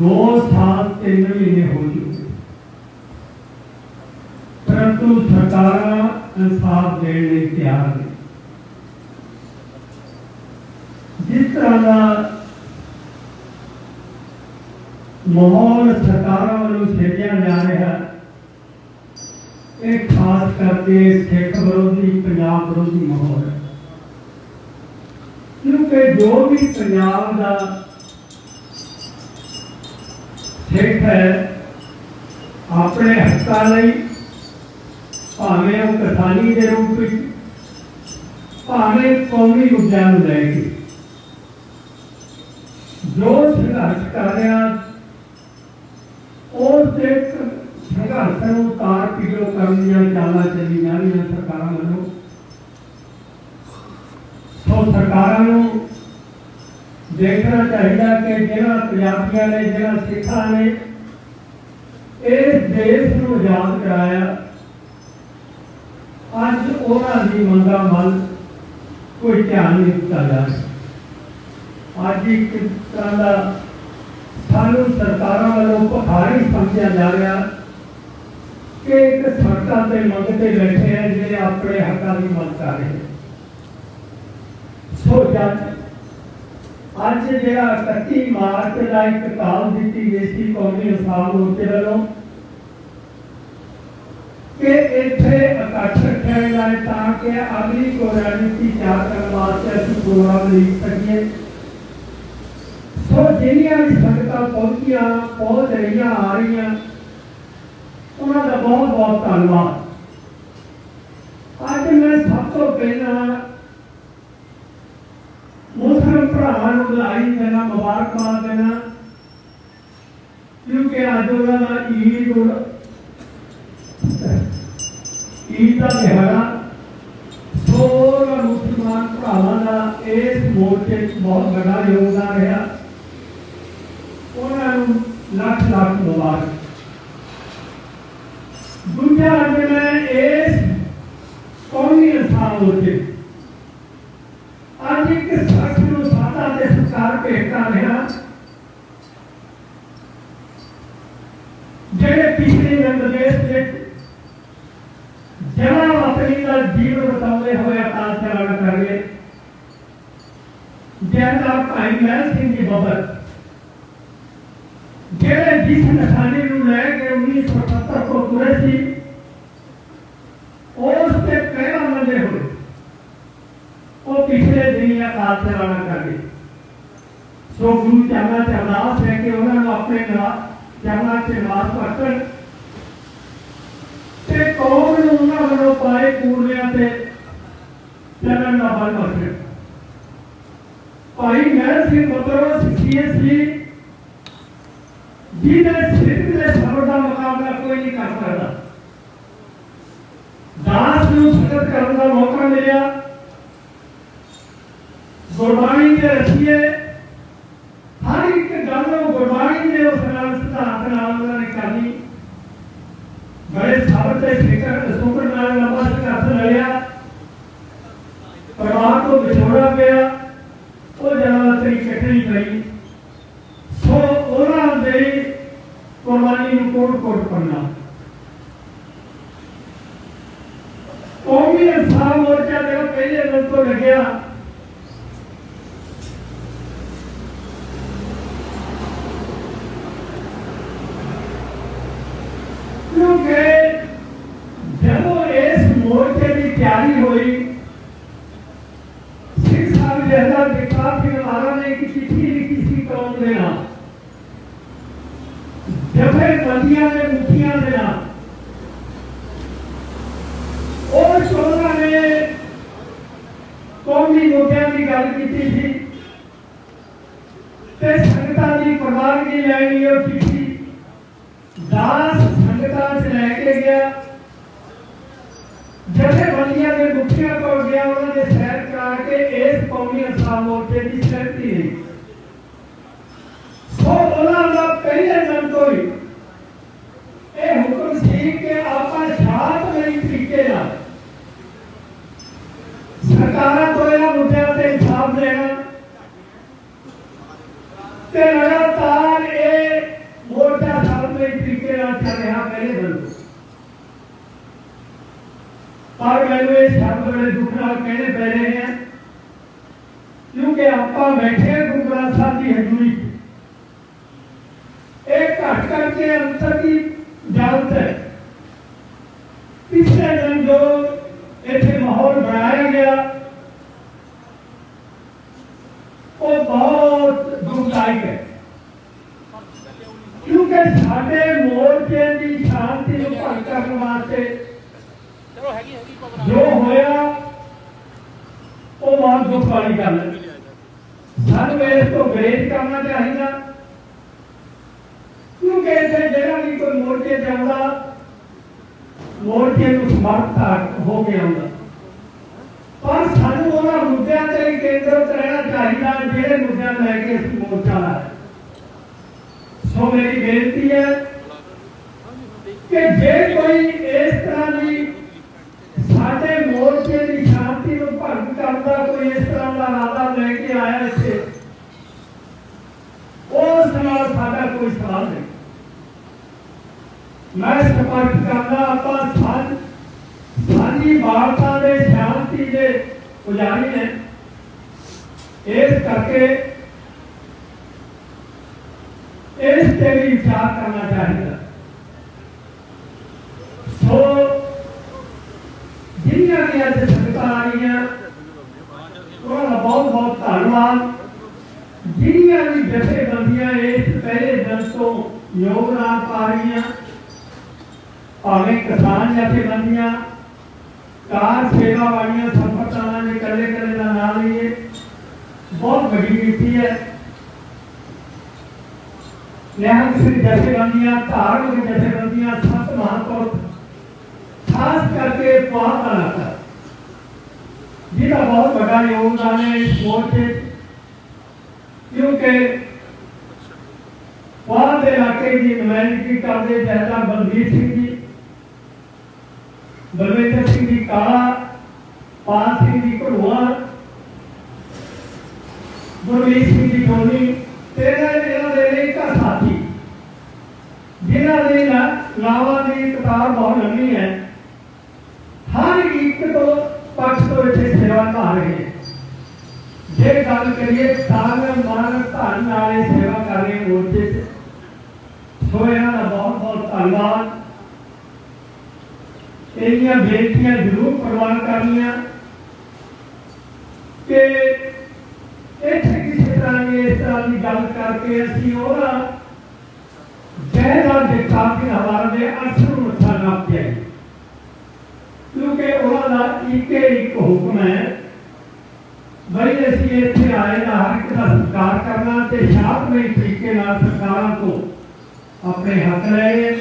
ਦੋ ਸਾਲ ਤਿੰਨ ਮਹੀਨੇ ਹੋ ਚੁੱਕੇ ਪਰੰਤੂ ਸਰਕਾਰਾਂ ਇਨਸਾਫ ਦੇਣ ਲਈ ਤਿਆਰ ਨਹੀਂ ਜਿਸ ਤਰ੍ਹਾਂ ਦਾ ਮਾਹੌਲ ਸਰਕਾਰਾਂ ਵੱਲੋਂ ਸਿਰਜਿਆ ਜਾ ਰਿਹਾ, ਇਹ ਖਾਸ ਕਰਕੇ ਸਿੱਖ ਵਿਰੋਧੀ, ਪੰਜਾਬ ਵਿਰੋਧੀ ਮਾਹੌਲ ਹੈ। ਕਿਉਂਕਿ ਜੋ ਵੀ ਪੰਜਾਬ ਦਾ ਸਿੱਖ ਹੈ, ਆਪਣੇ ਹੱਕਾਂ ਲਈ, ਭਾਵੇਂ ਉਹ ਕਿਸਾਨੀ ਦੇ ਰੂਪ ਵਿੱਚ, ਭਾਵੇਂ ਕੌਮੀ ਮੁੱਦਿਆਂ ਨੂੰ ਲੈ ਕੇ। ਜੋ ਸੰਘਰਸ਼ ਕਰ ਰਿਹਾ, ਉਹ ਤੇ ਸੰਘਰਸ਼ ਨੂੰ ਤਾਰ ਪਿਛੋ ਕਰਨ ਦੀਆਂ ਚਾਲਾਂ ਚੱਲੀ ਜਾ ਰਹੀਆਂ ਸਰਕਾਰਾਂ ਵੱਲੋਂ। ਸੋ ਸਰਕਾਰਾਂ ਨੂੰ ਦੇਖਣਾ ਚਾਹੀਦਾ ਕਿ ਜਿਹੜਾ ਪੰਜਾਬੀਆਂ ਨੇ, ਜਿਹੜਾ ਸਿੱਖਾਂ ਨੇ ਇਸ ਦੇਸ਼ ਨੂੰ ਆਜ਼ਾਦ ਕਰਾਇਆ। ਅੱਜ ਉਹਨਾਂ ਦੀ ਮੰਗਾਂ ਵੱਲ ਕੋਈ ਧਿਆਨ ਨਹੀਂ ਦਿੱਤਾ ਜਾ ਰਿਹਾ। ਅੱਜ ਇੱਕ ਤਰ੍ਹਾਂ ਦਾ ਸਾਨੂੰ ਸਰਕਾਰਾਂ ਵੱਲੋਂ ਭਖਾਰੀ ਸਮਝਿਆ ਜਾ ਰਿਹਾ ਕਿ ਇੱਕ ਸੜਕਾਂ ਤੇ ਮੰਗਤੇ ਬੈਠੇ ਆ ਜਿਹੜੇ ਆਪਣੇ ਹੱਕਾਂ ਦੀ ਮੰਗ ਕਰ ਰਹੇ ਸੋ ਜਦ ਅੱਜ ਜਿਹੜਾ 31 ਮਾਰਚ ਦਾ ਇੱਕ ਕਾਲ ਦਿੱਤੀ ਗਈ ਸੀ ਕੌਮੀ ਇਨਸਾਫ ਮੋਰਚੇ ਵੱਲੋਂ ਕਿ ਇੱਥੇ ਇਕੱਠ ਰੱਖਿਆ ਜਾਏ ਤਾਂ ਕਿ ਅਗਲੀ ਕੋ ਰਣਨੀਤੀ ਤਿਆਰ ਕਰਨ ਵਾਸਤੇ ਅਸੀਂ ਪ੍ਰੋਗਰਾਮ ਲਿਖ ਸਕੀਏ ਸੋ ਜਿਹੜੀਆਂ ਵੀ ਸੰਗਤਾਂ ਪਹੁੰਚੀਆਂ, ਪਹੁੰਚ ਰਹੀਆਂ ਆ ਰਹੀਆਂ, ਉਹਨਾਂ ਦਾ ਬਹੁਤ ਬਹੁਤ ਧੰਨਵਾਦ ਅੱਜ ਮੈਂ ਸਭ ਤੋਂ ਪਹਿਲਾਂ ਮੁਸਲਮਾਨ ਭਰਾਵਾਂ ਨੂੰ ਵਧਾਈ ਦੇਣਾ ਮੁਬਾਰਕਬਾਦ ਦੇਣਾ ਕਿਉਂਕਿ ਅੱਜ ਈਦ ਉਲ ਈਦ ਦਾ ਦਿਹਾੜਾ ਸੋਹਣਾ ਮੁਸਲਮਾਨ ਭਰਾਵਾਂ ਦਾ ਇਸ ਮੋਰਚੇ 'ਚ ਬਹੁਤ ਵੱਡਾ ਯੋਗਦਾਨ ਰਿਹਾ। ਉਹਨਾਂ ਨੂੰ ਲੱਖ ਲੱਖ ਮੁਬਾਰਕ। ਦੂਜਾ ਅੱਜ ਮੈਂ ਇਸ ਕੌਮੀ ਇਨਸਾਨ ਮੋਰਚੇ ਅੱਜ ਇੱਕ ਸੱਚ ਨੂੰ ਸਾਦਾ ਤੇ ਸੰਸਕਾਰ ਭੇਟ ਕਰ ਰਿਹਾ ਜਿਹੜੇ ਪਿਛਲੇ ਨਿਰਦੇਸ਼ ਵਿੱਚ ਜਮਾ ਵਤਨੀ ਦਾ ਜੀਵਨ ਬਤਾਉਂਦੇ ਹੋਏ ਅਕਾਲ ਚਲਾਣਾ ਕਰ ਰਹੇ ਭਾਈ ਮਹਿਲ ਸਿੰਘ ਜੀ ਬੱਬਰ। ਜਿਹੜੇ ਜਿਸ ਨਿਸ਼ਾਨੇ ਨੂੰ ਲੈ ਕੇ 1977 ਤੋਂ ਤੁਰੇ ਸੀ, ਉਸ ਤੇ ਪਹਿਲਾ ਮੰਨੇ ਹੋਏ। ਉਹ ਪਿਛਲੇ ਦਿਨੀ ਅਕਾਲ ਚਲਾਣਾ ਕਰ ਗਏ ਸੋ ਗੁਰੂ ਚਰਨਾਂ ਚ ਅਰਦਾਸ ਹੈ ਕਿ ਉਹਨਾਂ ਨੂੰ ਆਪਣੇ ਨਾਲ ਚਰਨਾਂ ਚ ਨਿਵਾਸ ਬਖਸ਼ਣ ਤੇ ਕੌਮ ਨੂੰ ਉਹਨਾਂ ਵੱਲੋਂ ਪਾਏ ਕੂੜਿਆਂ ਤੇ ਚੱਲਣ ਦਾ ਬਲ ਬਖਸ਼ਣ ਭਾਈ, ਮੈਂ ਸਿੰਘ ਬਤਰੋ ਸਿੱਖੀਏ ਸੀ ਜਿਹਦੇ ਸਿੱਖ ਦੇ ਸਬਰ ਦਾ ਮੁਕਾਬਲਾ ਕੋਈ ਨਹੀਂ ਕਰ ਸਕਦਾ। ਦਾਸ ਨੂੰ ਸੰਗਤ ਕਰਨ ਦਾ ਮੌਕਾ ਮਿਲਿਆ ਗੁਰਬਾਣੀ ਦੇ ਰਸੀਏ ਹਰ ਇੱਕ ਗੱਲ ਨੂੰ ਗੁਰਬਾਣੀ ਦੇ ਉਸ ਨਾਲ ਸਿਧਾਂਤ ਨਾਲ ਉਹਨਾਂ ਨੇ ਕਰਨੀ ਬੜੇ ਸਬਰ ਤੇ ਫਿਕਰ ਸੁਕਰ ਨਾਲ ਲੰਬਾ ਸੰਘਰਸ਼ ਲੜਿਆ ਪਰਿਵਾਰ ਤੋਂ ਵਿਛੋੜਾ ਪਿਆ, ਉਹ ਜਨਾਂ ਤੇਰੀ ਕੱਟਣੀ ਪਈ ਸੋ ਉਹਨਾਂ ਦੇ ਕੁਰਬਾਨੀ ਨੂੰ ਕੋਟ ਕੋਟ ਕਰਨਾ ਕੌਮੀ ਇਨਸਾਫ ਮੋਰਚਾ ਜਿਹੜਾ ਪਹਿਲੇ ਦਿਨ ਤੋਂ ਲੱਗਿਆ ਕਿਉਂਕਿ ਜਦੋਂ ਇਸ ਮੋਰਚੇ ਦੀ ਤਿਆਰੀ ਹੋਈ ਸਿੱਖ ਸਾਹਿਬ ਜਹਦਾ ਵਿਕਾਸ ਸਿੰਘ ਮਹਾਰਾਜ ਨੇ ਇੱਕ ਚਿੱਠੀ ਲਿਖੀ ਸੀ ਕੌਮ ਦੇ ਨਾਮ ਜਥੇ ਬੰਦੀਆਂ ਦੇ ਮੁਖੀਆਂ ਦੇ ਨਾਮ ਉਹ ਚੋਣਾਂ ਨੇ ਕੌਮੀ ਮੁੱਦਿਆਂ ਦੀ ਗੱਲ ਕੀਤੀ ਸੀ ਤੇ ਸੰਗਤਾਂ ਦੀ ਪ੍ਰਵਾਨਗੀ ਲੈਣੀ ਉਹ ਚਿੱਠੀ ਦਾਸ ਸੰਗਤਾਂ 'ਚ ਲੈ ਕੇ ਗਿਆ ਜਿਹੜੇ ਬੰਦੀਆਂ ਦੇ ਮੁਖੀਆਂ ਕੋਲ ਗਿਆ, ਉਹਨਾਂ ਨੇ ਸੈਰ ਕਰਾ ਕੇ ਇਸ ਕੌਮੀ ਇਨਸਾਨ ਮੋਰਚੇ ਦੀ ਸਹਿਮਤੀ ਲਈ। ਸੋ ਉਹਨਾਂ ਦਾ ਪਹਿਲੇ ਦਿਨ ਤੋਂ ਹੀ ਇਹ ਹੁਕਮ ਸੀ ਕਿ ਆਪਾਂ ਸ਼ਾਂਤਮਈ ਤਰੀਕੇ ਨਾਲ ਸਰਕਾਰਾਂ ਤੋਂ ਇਹਨਾਂ ਮੁੱਦਿਆਂ ਤੇ ਇਨਸਾਫ ਦੇਣਾ ਤੇ ਲਗਾਤਾਰ ਪਰ ਮੈਨੂੰ ਇਹ ਸ਼ਬਦ ਬੜੇ ਦੁੱਖ ਨਾਲ ਕਹਿਣੇ ਪੈ ਰਹੇ ਹੈ ਕਿਉਂਕਿ ਆਪਾਂ ਬੈਠੇ ਗੁਰੂ ਗ੍ਰੰਥ ਸਾਹਿਬ ਦੀ ਹਜ਼ੂਰੀ ਇਹ ਘਟ ਕਰਕੇ ਅੰਤਰ ਦੀ ਜਾਣਤ ਹੈ। ਪਿਛਲੇ ਦਿਨ ਜੋ ਇੱਥੇ ਮਾਹੌਲ ਬਣਾਇਆ ਗਿਆ, ਉਹ ਬਹੁਤ ਦੁਖਦਾਇਕ ਹੈ। ਕਿਉਂਕਿ ਸਾਡੇ ਮੋਰਚੇ ਦੀ ਸ਼ਾਂਤੀ ਨੂੰ ਭੰਗ ਕਰਨ ਵਾਸਤੇ ਜੋ ਹੋਇਆ, ਉਹ ਬਹੁਤ ਦੁੱਖ ਵਾਲੀ ਗੱਲ ਸਾਨੂੰ ਇਸ ਤੋਂ ਗਰੇਜ ਕਰਨਾ ਚਾਹੀਦਾ ਕਿਉਂਕਿ ਇੱਥੇ ਜਿਹੜਾ ਵੀ ਕੋਈ ਮੋਰਚੇ ਤੇ ਮੋਰਚੇ ਨੂੰ ਸਮਰਥਕ ਹੋ ਕੇ ਆਉਂਦਾ। ਪਰ ਸਾਨੂੰ ਉਹਨਾਂ ਮੁੱਦਿਆਂ ਤੇ ਕੇਂਦਰ ਕੇਂਦਰਿਤ ਰਹਿਣਾ ਚਾਹੀਦਾ ਜਿਹੜੇ ਮੁੱਦਿਆਂ ਨੂੰ ਲੈ ਕੇ ਅਸੀਂ ਮੋਰਚਾ ਲਾਇਆ ਸੋ ਮੇਰੀ ਬੇਨਤੀ ਹੈ ਕਿ ਜੇ ਕੋਈ ਇਸ ਤਰ੍ਹਾਂ ਦੀ ਸਾਡੇ ਮੋਰਚੇ ਦੀ ਸ਼ਾਂਤੀ ਨੂੰ ਭੰਗ ਕਰਦਾ ਕੋਈ ਇਸ ਤਰ੍ਹਾਂ ਦਾ ਨਾਤਾ ਲੈ ਕੇ ਆਇਆ ਇੱਥੇ? ਉਸ ਨਾਲ ਸਾਡਾ ਕੋਈ ਸਵਾਲ ਨਹੀਂ। ਮੈਂ ਸਪਸ਼ਟ ਕਰਦਾ ਆਪਾਂ ਸਾਂਝ ਸਾਂਝੀ ਵਾਰਤਾ ਦੇ ਸ਼ਾਂਤੀ ਦੇ ਪੁਜਾਰੀ ਨੇ। ਇਸ ਕਰਕੇ ਇਸ ਤੇ ਵੀ ਵਿਚਾਰ ਕਰਨਾ ਚਾਹੀਦਾ। ਸੋ ਜਿੰਨੀਆਂ ਦੀਆਂ ਅੱਜ ਸੰਗਤਾਂ ਆ ਰਹੀਆਂ ਉਹਨਾਂ ਦਾ ਬਹੁਤ ਬਹੁਤ ਧੰਨਵਾਦ ਜਿਹੜੀਆਂ ਵੀ ਜਥੇਬੰਦੀਆਂ ਇਸ ਪਹਿਲੇ ਦਿਨ ਤੋਂ ਯੋਗਦਾਨ ਪਾ ਰਹੀਆਂ ਭਾਵੇਂ ਕਿਸਾਨ ਜਥੇਬੰਦੀਆਂ ਕਾਰ ਸੇਵਾ ਵਾਲੀਆਂ ਸੰਪਰਦਾਵਾਂ ਦੇ ਕੱਲੇ ਕੱਲੇ ਦਾ ਨਾਮ ਲਈਏ ਬਹੁਤ ਵੱਡੀ ਗਿਣਤੀ ਹੈ ਨਿਹੰਗ ਸਿੰਘ ਜਥੇਬੰਦੀਆਂ ਧਾਰਮਿਕ ਜਥੇਬੰਦੀਆਂ ਸੰਤ ਮਹਾਂਪੁਰਖ ਖਾਸ ਕਰਕੇ ਪਾਪ ਦਾ ਨਾਤਾ ਜਿਹਦਾ ਬਹੁਤ ਵੱਡਾ ਯੋਗਦਾਨ ਹੈ ਇਸ ਮੋਰਚੇ 'ਚ। ਕਿਉਂਕਿ ਪਾਪ ਦੇ ਇਲਾਕੇ ਦੀ ਨੁਮਾਇੰਦਗੀ ਕਰਦੇ ਜਹਦਾਰ ਬਲਵੀਰ ਸਿੰਘ ਜੀ, ਬਲਵਿੰਦਰ ਸਿੰਘ ਜੀ ਕਾਲਾ, ਪਾਲ ਸਿੰਘ ਜੀ ਘੜੂਆ ਗੁਰਮੀਤ ਸਿੰਘ ਜੀ ਟੋਨੀ ਤੇਰੇ ਇਹਨਾਂ ਦੇ ਲਈ ਇੱਕ ਸਾਥੀ, ਜਿਨ੍ਹਾਂ ਦੇ ਨਾਵਾਂ ਦੀ ਕਤਾਰ ਬਹੁਤ ਲੰਮੀ ਹੈ। ਹਰ ਇੱਕ ਤੋਂ ਪੱਖ ਤੋਂ ਇੱਥੇ ਸੇਵਾ ਨਿਭਾ ਰਹੇ ਹੈ ਜੇ ਗੱਲ ਕਰੀਏ ਸਾਨ ਮਾਨ, ਧਨ ਨਾਲੇ ਸੇਵਾ ਕਰ ਰਹੇ ਮੋਰਚੇ 'ਚ ਸੋ ਇਹਨਾਂ ਦਾ ਬਹੁਤ ਬਹੁਤ ਧੰਨਵਾਦ। ਇਹਦੀਆਂ ਬੇਨਤੀਆਂ ਜ਼ਰੂਰ ਪ੍ਰਵਾਨ ਕਰਨੀਆਂ। ਕਿ ਇੱਥੇ ਕਿਸੇ ਤਰ੍ਹਾਂ ਦੀ ਇਸ ਤਰ੍ਹਾਂ ਦੀ ਗੱਲ ਕਰਕੇ ਅਸੀਂ ਉਹਦਾ ਜੈਦਾਰ ਦੇ ਕਾਫੀ ਹਵਾਲੇ ਦੇ ਅਸਰ ਨੂੰ ਮੱਥਾ ਨਾ ਪਿਆਈ ਕਿਉਂਕਿ ਉਹਨਾਂ ਦਾ ਇੱਕ ਹੁਕਮ ਹੈ, ਬਈ ਅਸੀਂ ਇੱਥੇ ਆਏ ਦਾ ਹਰ ਇੱਕ ਦਾ ਸਤਿਕਾਰ ਕਰਨਾ ਤੇ ਸ਼ਾਂਤਮਈ ਤਰੀਕੇ ਨਾਲ ਸਰਕਾਰਾਂ ਤੋਂ ਆਪਣੇ ਹੱਥ ਲਏ